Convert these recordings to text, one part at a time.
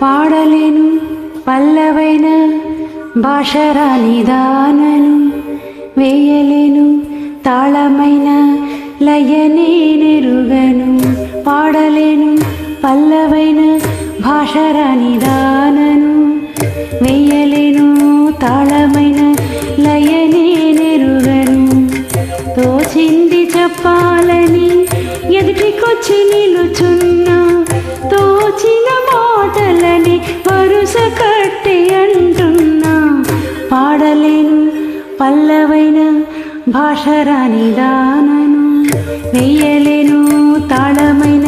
పాడలేను పల్లవైన భాష దానను వేయలేను తాళమైన లయనే నెరుగను. పాడలేను పల్లవైన భాష దానను వేయలేను తాళమైన లయనే నెరుగను. తోచింది చెప్పాలని ఎదుటికొచ్చి నిలుచు పల్లవైన భాషరాని దానను వెయ్యలేను తాళమైన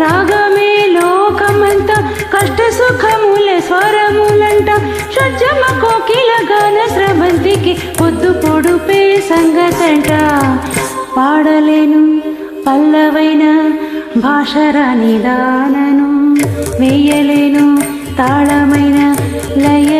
రాగమే లోకమంత కష్ట సుఖముల స్వరములంట. షడ్జమ కోకిల గాన స్రవంతికి పొద్దు పొడుపే సంగతంట. పాడలేను పల్లవైన భాషరాని దానను వేయలేను తాళమైన లయ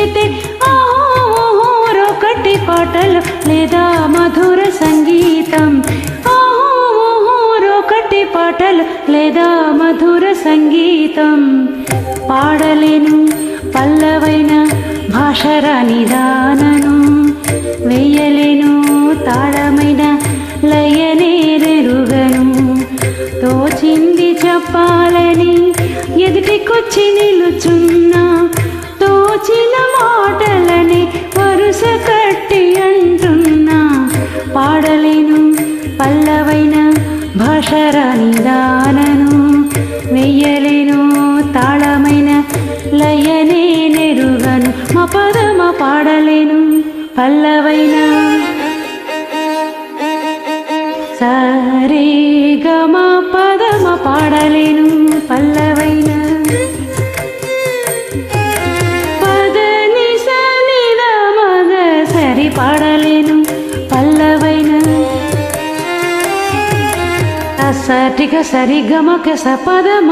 చెబితే ఒకటి పాటలు లేదా మధుర సంగీతం. ఒకటి పాటలు లేదా మధుర సంగీతం. పాడలేను పల్లవైన భాషరాని దానను వెయ్యలేను తాళ భాషరాని వెయ్యలేను తాళమైన లయనే నెరుగను మా పదమ పాడలేను పల్లవైన సరే గమ పదమ పాడలేను పల్లవైన సటిక సరిగమక సపదమ?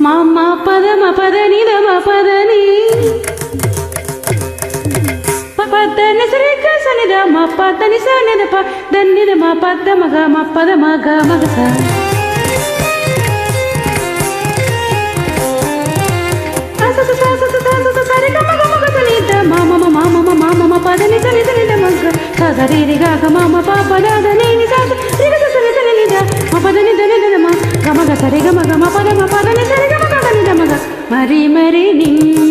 మామ పదమ పదని దమ పదని. పదని సరిగ సనిద దమ పదని సని ప దన్నిద దమ పదమ గమ పదమ గమ గ మామ స పదని సనిద నిద మగ సగరి రిగ గ మామ పాపదని గమ పదమ పదని సరి గమ మరి మరి నిన్ను